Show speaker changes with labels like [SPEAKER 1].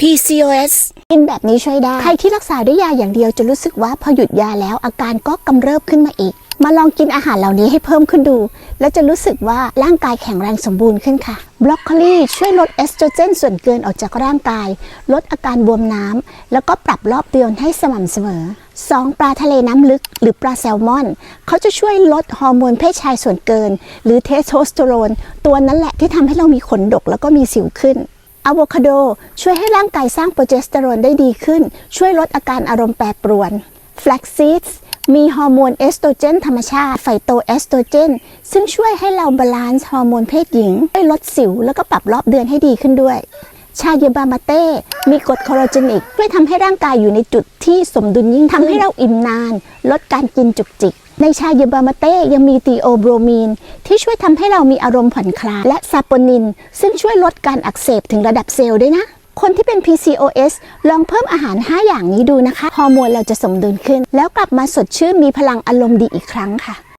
[SPEAKER 1] PCOS
[SPEAKER 2] กินแบบนี้ช่วยได้ ใครที่รักษาด้วยยาอย่างเดียวจะรู้สึกว่าพอหยุดยาแล้วอาการก็กำเริบขึ้นมาอีก มาลองกินอาหารเหล่านี้ให้เพิ่มขึ้นดู แล้วจะรู้สึกว่าร่างกายแข็งแรงสมบูรณ์ขึ้นค่ะบรอกโคลีช่วยลดเอสโตรเจนส่วนเกินออกจากร่างกาย ลดอาการบวมน้ำ แล้วก็ปรับรอบเดือนให้สม่ำเสมอ 2. ปลาทะเลน้ำลึก หรือปลาแซลมอน เขาจะช่วยลดฮอร์โมนเพศชายส่วนเกิน หรือเทสโทสเตอโรน ตัวนั้นแหละที่ทำให้เรามีขนดกแล้วก็มีสิวขึ้น อะโวคาโดช่วยให้ร่างกายสร้างโปรเจสเตอโรนได้ดีขึ้น ช่วยลดอาการอารมณ์แปรปรวนแฟลกซีดมีฮอร์โมนเอสโตรเจนธรรมชาติ ไฟโตเอสโตรเจน ซึ่งช่วยให้เราบาลานซ์ฮอร์โมนเพศหญิงช่วยลดสิว แล้วก็ปรับรอบเดือนให้ดีขึ้นด้วย ชาเยบามาเต้ มีกรดคอโรเจนิกช่วยทำให้ร่างกายอยู่ในจุดที่สมดุลยิ่งทำให้เราอิ่มนาน ลดการกินจุกจิก ในชาเยบามาเต้ยังมีตีโอโบรมีน ที่ช่วยทำให้เรามีอารมณ์ผ่อนคลายและซาโปนิน ซึ่งช่วยลดการอักเสบถึงระดับเซลล์ด้วยนะ คนที่เป็น PCOS ลองเพิ่มอาหาร 5 อย่างนี้ดูนะคะ ฮอร์โมนเราจะสมดุลขึ้น แล้วกลับมาสดชื่นมีพลังอารมณ์ดีอีกครั้งค่ะ